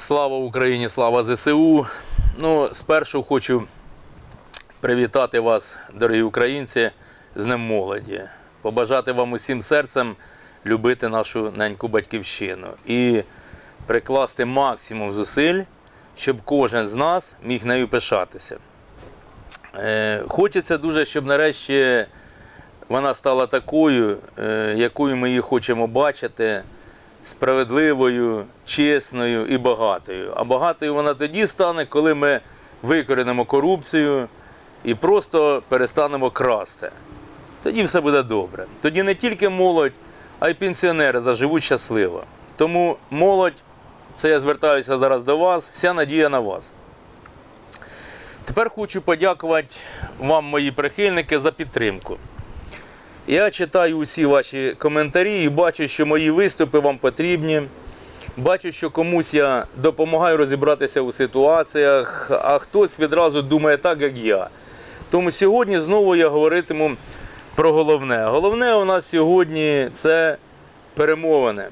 Слава Україні, слава ЗСУ. Ну, спершу хочу привітати вас, дорогі українці, з Днем молоді. Побажати вам усім серцем любити нашу неньку батьківщину і прикласти максимум зусиль, щоб кожен з нас міг нею пишатися. Е, хочеться дуже, щоб нарешті вона стала такою, е, якою ми її хочемо бачити, справедливою, чесною і багатою. А багатою вона тоді стане, коли ми викоренимо корупцію і просто перестанемо красти. Тоді все буде добре. Тоді не тільки молодь, а й пенсіонери заживуть щасливо. Тому молодь, це я звертаюся зараз до вас, вся надія на вас. Тепер хочу подякувати вам, мої прихильники, за підтримку. Я читаю усі ваші коментарі і бачу, що мої виступи вам потрібні. Бачу, що комусь я допомагаю розібратися у ситуаціях, а хтось відразу думає так, як я. Тому сьогодні знову я говоритиму про головне. Головне у нас сьогодні це перемовини.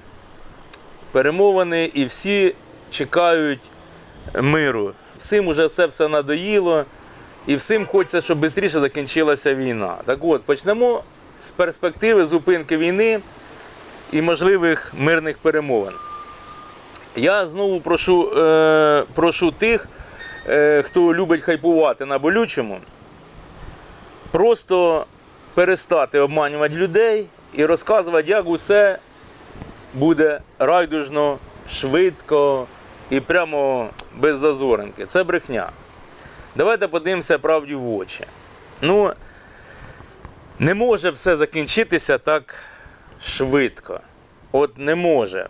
Перемовини і всі чекають миру. Всім уже все все надоїло, і всім хочеться, щоб швидше закінчилася війна. Так от, почнемо з перспективи зупинки війни і можливих мирних перемовин. Я знову прошу, е, прошу тих, е, хто любить хайпувати на болючому, просто перестати обманювати людей і розказувати, як усе буде райдужно, швидко і прямо без зазоринки. Це брехня. Давайте подивимося правді в очі. Ну, не може все закінчитися так швидко. От не може.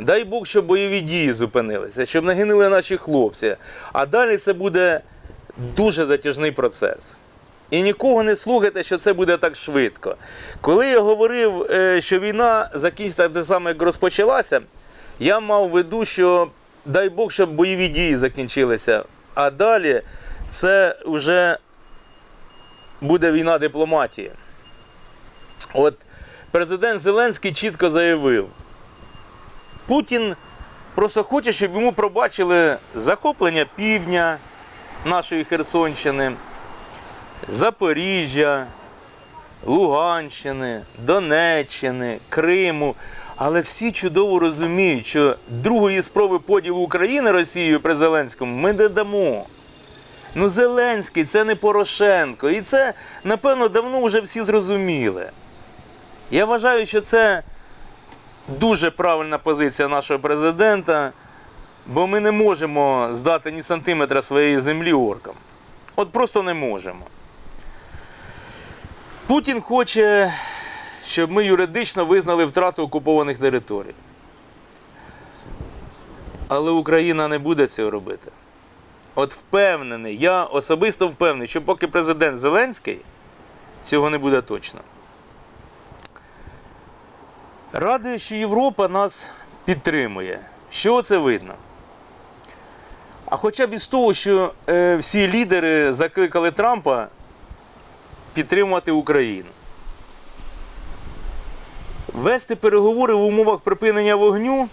Дай Бог, щоб бойові дії зупинилися, щоб не гинули наші хлопці. А далі це буде дуже затяжний процес. І нікого не слухайте, що це буде так швидко. Коли я говорив, е, що війна закінчиться так само, як розпочалася, я мав в виду, що дай Бог, щоб бойові дії закінчилися. А далі це вже буде війна дипломатії. От президент Зеленський чітко заявив, Путін просто хоче, щоб йому пробачили захоплення півдня нашої Херсонщини, Запоріжжя, Луганщини, Донеччини, Криму. Але всі чудово розуміють, що другої спроби поділу України Росією при Зеленському ми не дамо. Ну, Зеленський це не Порошенко. І це, напевно, давно вже всі зрозуміли. Я вважаю, що це дуже правильна позиція нашого президента, бо ми не можемо здати ні сантиметра своєї землі оркам. От просто не можемо. Путін хоче, щоб ми юридично визнали втрату окупованих територій. Але Україна не буде цього робити. От впевнений, я особисто впевнений, що поки президент Зеленський, цього не буде точно. Радує, що Європа нас підтримує. Що це видно? А хоча б із того, що е, всі лідери закликали Трампа підтримувати Україну. Вести переговори в умовах припинення вогню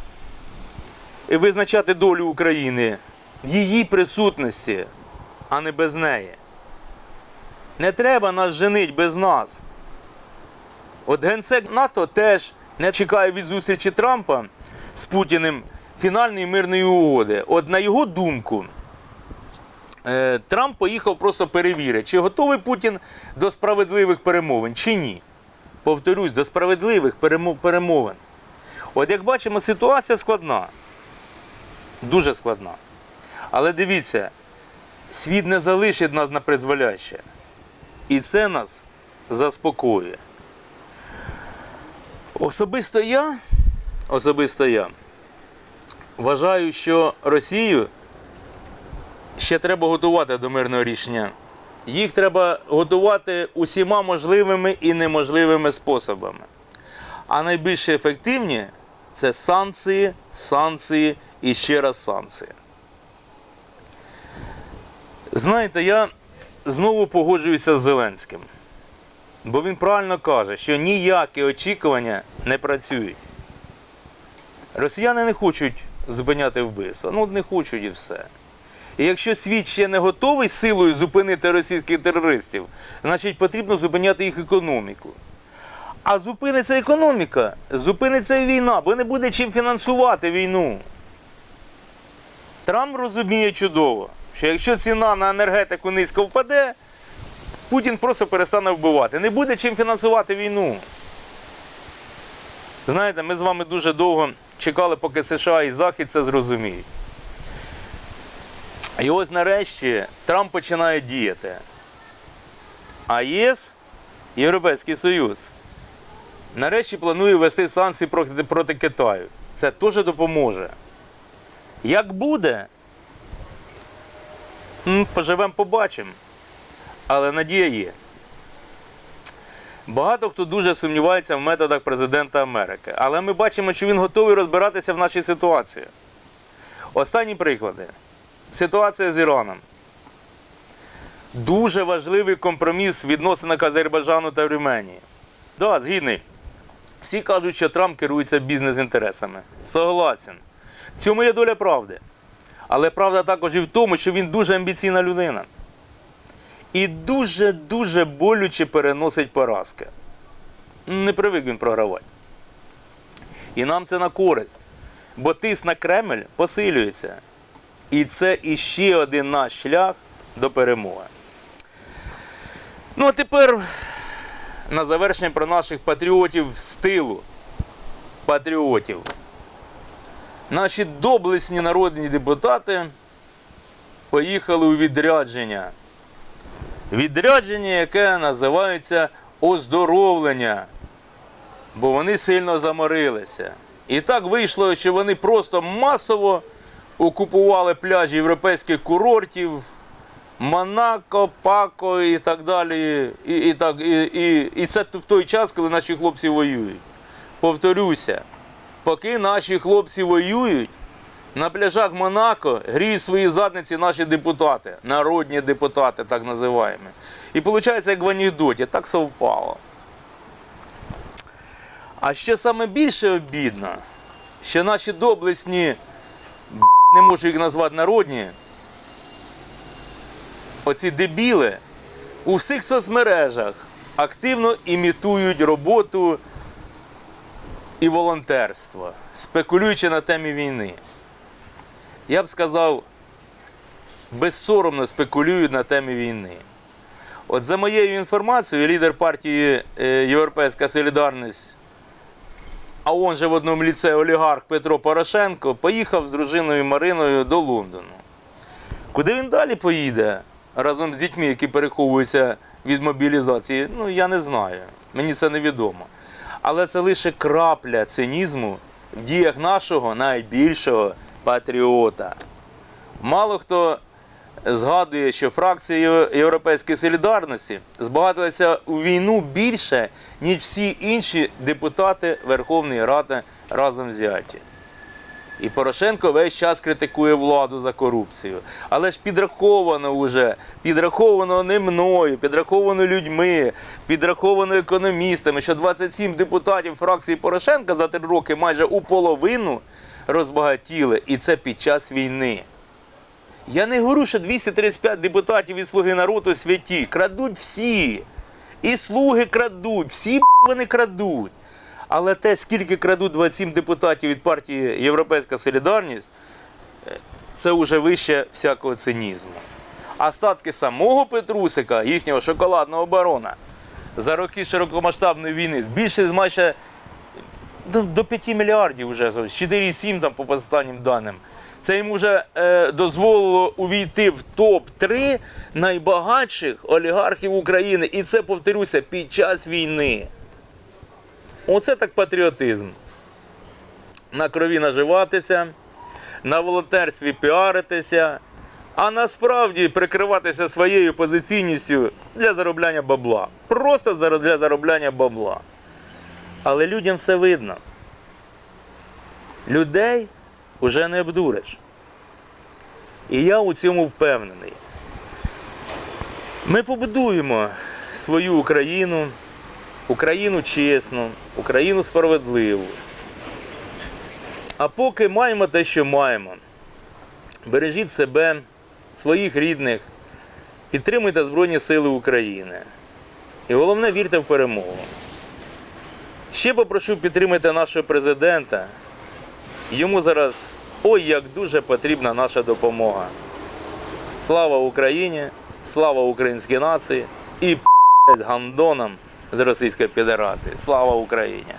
і визначати долю України в її присутності, а не без неї. Не треба нас женить без нас. От генсек НАТО теж не чекає від зустрічі Трампа з Путіним фінальної мирної угоди. От на його думку, е, Трамп поїхав просто перевірити, чи готовий Путін до справедливих перемовин, чи ні. Повторюсь, до справедливих перемовин. От як бачимо, ситуація складна. Дуже складна. Але дивіться, світ не залишить нас на призволяще. І це нас заспокоює. Особисто я, особисто я вважаю, що Росію ще треба готувати до мирного рішення. Їх треба готувати усіма можливими і неможливими способами. А найбільш ефективні це санкції, санкції і ще раз санкції. Знаєте, я знову погоджуюся з Зеленським. Бо він правильно каже, що ніякі очікування не працюють. Росіяни не хочуть зупиняти вбивство. Ну, не хочуть і все. І якщо світ ще не готовий силою зупинити російських терористів, значить потрібно зупиняти їх економіку. А зупиниться економіка, зупиниться війна, бо не буде чим фінансувати війну. Трамп розуміє чудово, що якщо ціна на енергетику низько впаде, Путін просто перестане вбивати. Не буде чим фінансувати війну. Знаєте, ми з вами дуже довго чекали, поки США і Захід це зрозуміють. І ось нарешті Трамп починає діяти. А ЄС, Європейський Союз, нарешті планує ввести санкції проти, проти Китаю. Це теж допоможе. Як буде, поживемо, побачимо. Але надія є. Багато хто дуже сумнівається в методах президента Америки. Але ми бачимо, що він готовий розбиратися в нашій ситуації. Останні приклади. Ситуація з Іраном. Дуже важливий компроміс в відносинах Азербайджану та Вірменії. Так, да, згідний. Всі кажуть, що Трамп керується бізнес-інтересами. Согласен. В цьому є доля правди. Але правда також і в тому, що він дуже амбіційна людина. І дуже-дуже болюче переносить поразки. Не привик він програвати. І нам це на користь. Бо тиск на Кремль посилюється. І це іще один наш шлях до перемоги. Ну, а тепер на завершення про наших патріотів з тилу. Патріотів. Наші доблесні народні депутати поїхали у відрядження. Відрядження, яке називається оздоровлення, бо вони сильно заморилися. І так вийшло, що вони просто масово окупували пляжі європейських курортів, Монако, Пако і так далі. І, і, так, і, і, і це в той час, коли наші хлопці воюють. Повторюся, поки наші хлопці воюють, на пляжах Монако гріють свої задниці наші депутати, народні депутати, так називаємо. І виходить, як в анекдоті, так совпало. А ще саме більше обідно, що наші доблесні, не можу їх назвати народні, оці дебіли у всіх соцмережах активно імітують роботу і волонтерство, спекулюючи на темі війни. Я б сказав, безсоромно спекулюють на темі війни. От за моєю інформацією, лідер партії е, Європейська Солідарність, а он же в одному ліце олігарх Петро Порошенко, поїхав з дружиною Мариною до Лондону. Куди він далі поїде разом з дітьми, які переховуються від мобілізації, ну я не знаю. Мені це невідомо. Але це лише крапля цинізму в діях нашого найбільшого патріота. Мало хто згадує, що фракція Європейської солідарності збагатилася у війну більше, ніж всі інші депутати Верховної Ради разом взяті. І Порошенко весь час критикує владу за корупцію. Але ж підраховано вже, підраховано не мною, підраховано людьми, підраховано економістами, що 27 депутатів фракції Порошенка за три роки майже у половину розбагатіли, і це під час війни. Я не говорю, що 235 депутатів від Слуги народу святі. Крадуть всі. І слуги крадуть, всі вони крадуть. Але те, скільки крадуть 27 депутатів від партії Європейська Солідарність, е, це вже вище всякого цинізму. А статки самого Петрусика, їхнього шоколадного барона, за роки широкомасштабної війни збільшились майже до, до 5 мільярдів вже, 4,7 там по останнім даним. Це йому вже е, дозволило увійти в топ-3 найбагатших олігархів України. І це, повторюся, під час війни. Оце так патріотизм. На крові наживатися, на волонтерстві піаритися, а насправді прикриватися своєю позиційністю для заробляння бабла. Просто для заробляння бабла. Але людям все видно. Людей уже не обдуриш. І я у цьому впевнений. Ми побудуємо свою Україну, Україну чесну, Україну справедливу. А поки маємо те, що маємо. Бережіть себе, своїх рідних, підтримуйте Збройні Сили України. І головне, вірте в перемогу. Ще попрошу підтримати нашого президента. Йому зараз ой як дуже потрібна наша допомога. Слава Україні! Слава українській нації і п*** гандонам з Російської Федерації. Слава Україні!